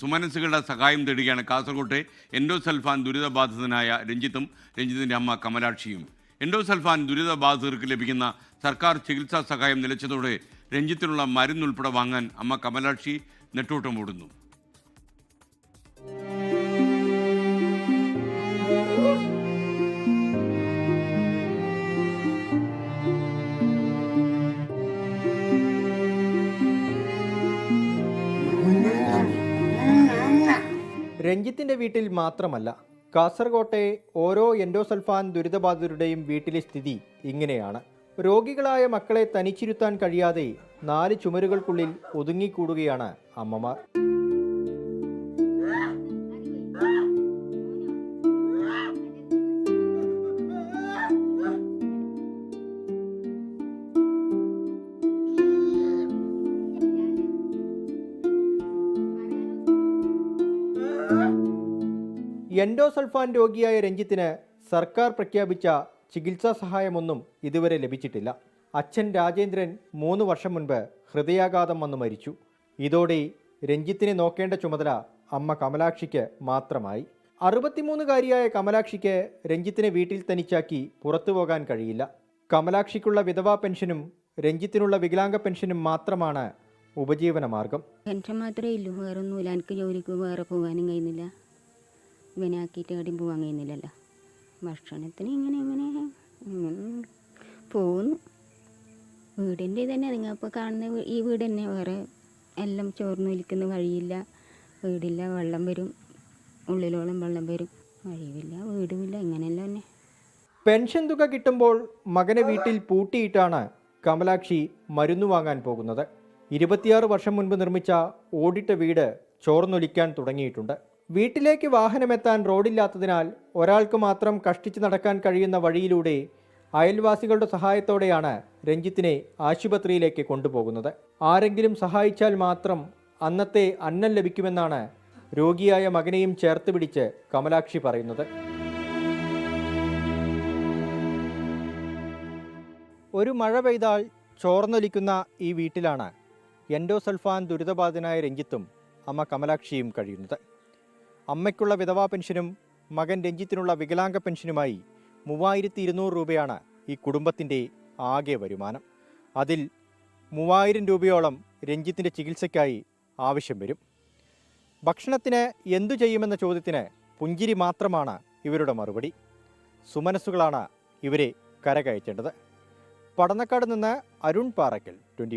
സുമനസ്സുകളുടെ സഹായം തേടുകയാണ് കാസർകോട്ടെ എൻഡോസൽഫാൻ ദുരിതബാധിതനായ രഞ്ജിത്തും രഞ്ജിത്തിന്റെ അമ്മ കമലാക്ഷിയും. എൻഡോസൽഫാൻ ദുരിതബാധിതർക്ക് ലഭിക്കുന്ന സർക്കാർ ചികിത്സാ സഹായം നിലച്ചതോടെ രഞ്ജിത്തിനുള്ള മരുന്നുൾപ്പെടെ വാങ്ങാൻ അമ്മ കമലാക്ഷി നെട്ടോട്ടം ഓടുന്നു. രഞ്ജിത്തിന്റെ വീട്ടിൽ മാത്രമല്ല കാസർകോട്ടെ ഓരോ എൻഡോസൾഫാൻ ദുരിതബാധിതരുടെയും വീട്ടിലെ സ്ഥിതി ഇങ്ങനെയാണ്. രോഗികളായ മക്കളെ തനിച്ചിരുത്താൻ കഴിയാതെ നാല് ചുമരുകൾക്കുള്ളിൽ ഒതുങ്ങിക്കൂടുകയാണ് അമ്മമാർ. എൻഡോസൾഫാൻ രോഗിയായ രഞ്ജിത്തിന് സർക്കാർ പ്രഖ്യാപിച്ച ചികിത്സാ സഹായമൊന്നും ഇതുവരെ ലഭിച്ചിട്ടില്ല. അച്ഛൻ രാജേന്ദ്രൻ മൂന്ന് വർഷം മുൻപ് ഹൃദയാഘാതം വന്ന് മരിച്ചു. ഇതോടെ രഞ്ജിത്തിനെ നോക്കേണ്ട ചുമതല അമ്മ കമലാക്ഷിക്ക് മാത്രമായി. അറുപത്തിമൂന്നുകാരിയായ കമലാക്ഷിക്ക് രഞ്ജിത്തിനെ വീട്ടിൽ തനിച്ചാക്കി പുറത്തു പോകാൻ കഴിയില്ല. കമലാക്ഷിക്കുള്ള വിധവാ പെൻഷനും രഞ്ജിത്തിനുള്ള വികലാംഗ പെൻഷനും മാത്രമാണ് ഉപജീവന മാർഗം പെൻഷൻ മാത്രമേ ഇല്ലു. വേറൊന്നും ഇല്ല എനിക്ക് ജോലിക്ക് വേറെ പോകാനും കഴിയുന്നില്ല. ഇവനെ ആക്കിയിട്ട് എവിടെയും പോകാൻ കഴിയുന്നില്ലല്ലോ. ഭക്ഷണത്തിന് ഇങ്ങനെ ഇങ്ങനെ പോകുന്നു. വീടിന്റെ തന്നെ നിങ്ങളിപ്പോൾ കാണുന്ന ഈ വീട് തന്നെ. വേറെ എല്ലാം ചോർന്നൊലിക്കുന്ന വഴിയില്ല. വീടില്ല. വെള്ളം വരും. ഉള്ളിലോളം വെള്ളം വരും. വഴിയുമില്ല വീടുമില്ല. ഇങ്ങനെയല്ല തന്നെ. പെൻഷൻ തുക കിട്ടുമ്പോൾ മകനെ വീട്ടിൽ പൂട്ടിയിട്ടാണ് കമലാക്ഷി മരുന്ന് വാങ്ങാൻ പോകുന്നത്. ഇരുപത്തിയാറ് വർഷം മുൻപ് നിർമ്മിച്ച ഓടിട്ട വീട് ചോർന്നൊലിക്കാൻ തുടങ്ങിയിട്ടുണ്ട്. വീട്ടിലേക്ക് വാഹനമെത്താൻ റോഡില്ലാത്തതിനാൽ ഒരാൾക്ക് മാത്രം കഷ്ടിച്ച് നടക്കാൻ കഴിയുന്ന വഴിയിലൂടെ അയൽവാസികളുടെ സഹായത്തോടെയാണ് രഞ്ജിത്തിനെ ആശുപത്രിയിലേക്ക് കൊണ്ടുപോകുന്നത്. ആരെങ്കിലും സഹായിച്ചാൽ മാത്രം അന്നത്തെ അന്നം ലഭിക്കുമെന്നാണ് രോഗിയായ മകനെയും ചേർത്ത് പിടിച്ച് കമലാക്ഷി പറയുന്നത്. ഒരു മഴ പെയ്താൽ ചോർന്നൊലിക്കുന്ന ഈ വീട്ടിലാണ് എൻഡോസൾഫാൻ ദുരിതബാധിതനായ രഞ്ജിത്തും അമ്മ കമലാക്ഷിയും കഴിയുന്നത്. അമ്മയ്ക്കുള്ള വിധവാ പെൻഷനും മകൻ രഞ്ജിത്തിനുള്ള വികലാംഗ പെൻഷനുമായി മൂവായിരത്തി ഇരുന്നൂറ് രൂപയാണ് ഈ കുടുംബത്തിന്റെ ആകെ വരുമാനം. അതിൽ മൂവായിരം രൂപയോളം രഞ്ജിത്തിന്റെ ചികിത്സയ്ക്കായി ആവശ്യം വരും. ഭക്ഷണത്തിന് എന്തു ചെയ്യുമെന്ന ചോദ്യത്തിന് പുഞ്ചിരി മാത്രമാണ് ഇവരുടെ മറുപടി. സുമനസ്സുകളാണ് ഇവരെ കരകയറ്റേണ്ടത്. പടന്നക്കാട് നിന്ന് അരുൺ പാറയ്ക്കൽ ട്വന്റി